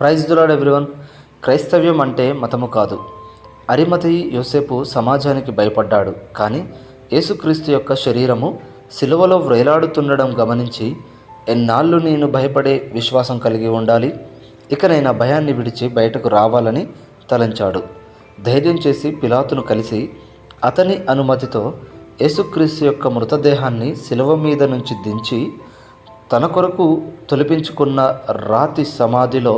Praise దులాడ్ everyone క్రైస్తవ్యం అంటే మతము కాదు. అరిమతి యోసేపు సమాజానికి భయపడ్డాడు. కానీ యేసుక్రీస్తు యొక్క శరీరము సిలువలో వ్రేలాడుతుండడం గమనించి ఎన్నాళ్ళు నేను భయపడే విశ్వాసం కలిగి ఉండాలి? ఇక నేను ఆ భయాన్ని విడిచి బయటకు రావాలని తలంచాడు. ధైర్యం చేసి పిలాతును కలిసి అతని అనుమతితో యేసుక్రీస్తు యొక్క మృతదేహాన్ని శిలువ మీద నుంచి దించి తన కొరకు తొలిపించుకున్న రాతి సమాధిలో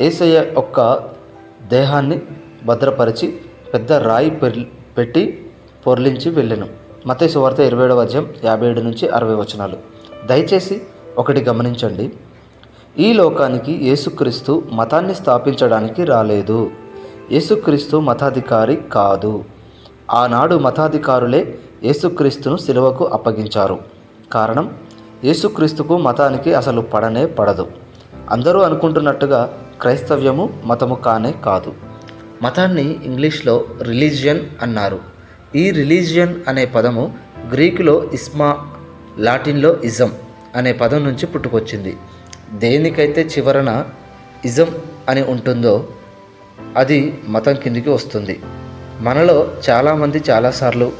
ఏసయ్య యొక్క దేహాన్ని భద్రపరిచి పెద్ద రాయి పెర్- పెట్టి పొర్లించి వెళ్ళెను. మతేసు వార్త ఇరవై ఏడవ అధ్యాయం యాభై ఏడు నుంచి అరవై వచనాలు. దయచేసి ఒకటి గమనించండి. ఈ లోకానికి యేసుక్రీస్తు మతాన్ని స్థాపించడానికి రాలేదు. యేసుక్రీస్తు మతాధికారి కాదు. ఆనాడు మతాధికారులే యేసుక్రీస్తును సిలువకు అప్పగించారు. కారణం యేసుక్రీస్తుకు మతానికి అసలు పడనే పడదు. అందరూ అనుకుంటున్నట్టుగా క్రైస్తవ్యము మతము కానే కాదు. మతాన్ని ఇంగ్లీష్లో రిలీజియన్ అన్నారు. ఈ రిలీజియన్ అనే పదము గ్రీకులో ఇస్మా లాటిన్లో ఇజం అనే పదం నుంచి పుట్టుకొచ్చింది. దేనికైతే చివరన ఇజం అని ఉంటుందో అది మతం కిందికి వస్తుంది. మనలో చాలామంది చాలాసార్లు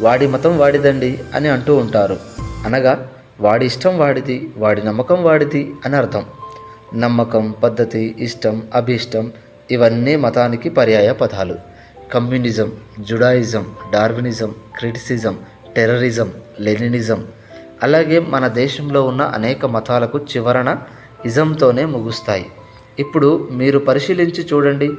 వాడి మతం వాడిదండి అని అంటూ ఉంటారు. అనగా వాడి ఇష్టం వాడిది వాడి నమ్మకం వాడిది అని అర్థం. నమ్మకం పద్ధతి ఇష్టం అభిష్టం ఇవన్నీ మతానికి పర్యాయ పదాలు. Communism Judaism Darwinism criticism terrorism Leninism అలాగే మన దేశంలో ఉన్న అనేక మతాలకు చివరన ఇజంతోనే ముగుస్తాయి. ఇప్పుడు మీరు పరిశీలించి చూడండి.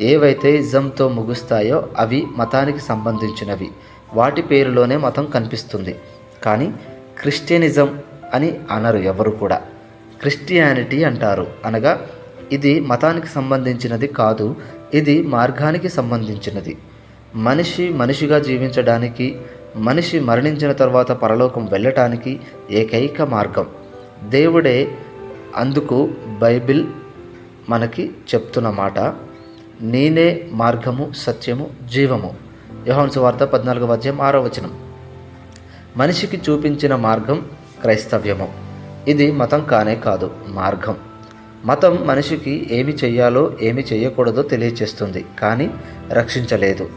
ఏవైతే ఇజంతో ముగుస్తాయో అవి మతానికి సంబంధించినవి. వాటి పేరులోనే మతం కనిపిస్తుంది. కానీ క్రిస్టియనిజం అని అనరు ఎవరు కూడా. క్రిస్టియానిటీ అంటారు. అనగా ఇది మతానికి సంబంధించినది కాదు ఇది మార్గానికి సంబంధించినది. మనిషి మనిషిగా జీవించడానికి మనిషి మరణించిన తర్వాత పరలోకం వెళ్ళటానికి ఏకైక మార్గం. దేవుడే అందుకు బైబిల్ మనకి చెప్తున్న మాట నేనే మార్గము సత్యము జీవము. యోహాను సువార్త పద్నాలుగవ అధ్యాయం ఆరో వచనం. మనిషికి చూపించిన మార్గం క్రైస్తవ్యము. ఇది మతం కానే కాదు మార్గం. మతం మనిషికి ఏమి చెయ్యాలో ఏమి చేయకూడదో తెలియచేస్తుంది కానీ రక్షించలేదు.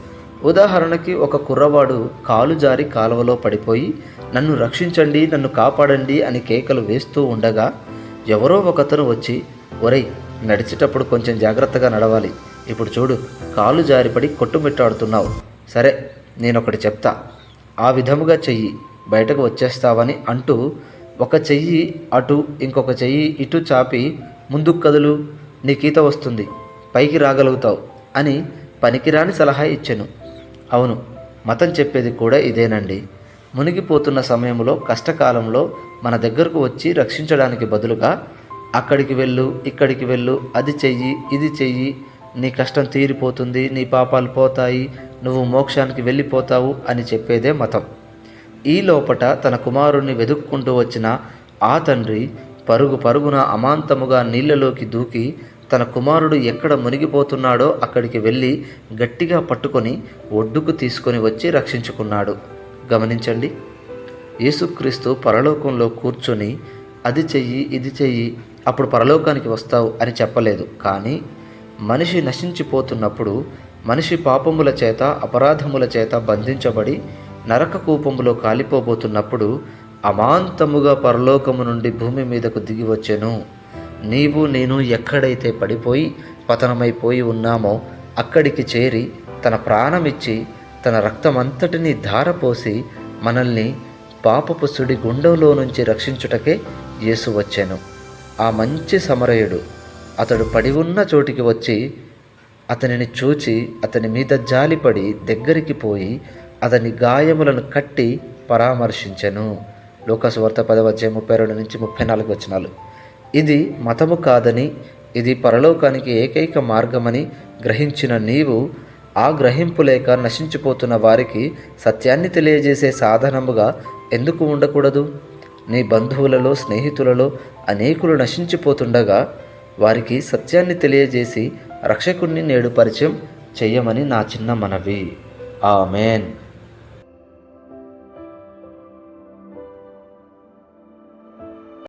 ఉదాహరణకి ఒక కుర్రవాడు కాలు జారి కాలువలో పడిపోయి నన్ను రక్షించండి నన్ను కాపాడండి అని కేకలు వేస్తూ ఉండగా ఎవరో ఒకతను వచ్చి ఒరేయ్ నడిచేటప్పుడు కొంచెం జాగ్రత్తగా నడవాలి. ఇప్పుడు చూడు కాలు జారిపడి కొట్టుమిట్టాడుతున్నావు. సరే నేనొకటి చెప్తా. ఆ విధముగా చెయ్యి బయటకు వచ్చేస్తావని అంటూ ఒక చెయ్యి అటు ఇంకొక చెయ్యి ఇటు చాపి ముందుకు కదులు నీకీత వస్తుంది పైకి రాగలుగుతావు అని పనికిరాని సలహా ఇచ్చాను. అవును మతం చెప్పేది కూడా ఇదేనండి. మునిగిపోతున్న సమయంలో కష్టకాలంలో మన దగ్గరకు వచ్చి రక్షించడానికి బదులుగా అక్కడికి వెళ్ళు ఇక్కడికి వెళ్ళు అది చెయ్యి ఇది చెయ్యి నీ కష్టం తీరిపోతుంది నీ పాపాలు పోతాయి నువ్వు మోక్షానికి వెళ్ళిపోతావు అని చెప్పేదే మతం. ఈ లోపట తన కుమారుణ్ణి వెతుక్కుంటూ వచ్చిన ఆ తండ్రి పరుగు పరుగున అమాంతముగా నీళ్ళలోకి దూకి తన కుమారుడు ఎక్కడ మునిగిపోతున్నాడో అక్కడికి వెళ్ళి గట్టిగా పట్టుకొని ఒడ్డుకు తీసుకొని వచ్చి రక్షించుకున్నాడు. గమనించండి యేసుక్రీస్తు పరలోకంలో కూర్చొని అది చెయ్యి ఇది చెయ్యి అప్పుడు పరలోకానికి వస్తావు అని చెప్పలేదు. కానీ మనిషి నశించిపోతున్నప్పుడు మనిషి పాపముల చేత అపరాధముల చేత బంధించబడి నరక కూపంలో కాలిపోబోతున్నప్పుడు అమాంతముగా పరలోకము నుండి భూమి మీదకు దిగి వచ్చెను. నీవు నేను ఎక్కడైతే పడిపోయి పతనమైపోయి ఉన్నామో అక్కడికి చేరి తన ప్రాణమిచ్చి తన రక్తమంతటిని ధారపోసి మనల్ని పాపపు సుడి గుండంలో నుంచి రక్షించుటకే యేసు వచ్చాను. ఆ మంచి సమరయుడు అతడు పడి ఉన్న చోటికి వచ్చి అతనిని చూచి అతని మీద జాలిపడి దగ్గరికి పోయి అతని గాయములను కట్టి పరామర్శించెను. లోకసువార్త పదవచ్చే పదవ ముప్పై రెండు నుంచి ముప్పై నాలుగు వచనాలు. ఇది మతము కాదని ఇది పరలోకానికి ఏకైక మార్గమని గ్రహించిన నీవు ఆ గ్రహింపు లేక నశించిపోతున్న వారికి సత్యాన్ని తెలియజేసే సాధనముగా ఎందుకు ఉండకూడదు? నీ బంధువులలో స్నేహితులలో అనేకులు నశించిపోతుండగా వారికి సత్యాన్ని తెలియజేసి రక్షకుణ్ణి నేడు పరిచయం చెయ్యమని నా చిన్న మనవి. ఆమెన్.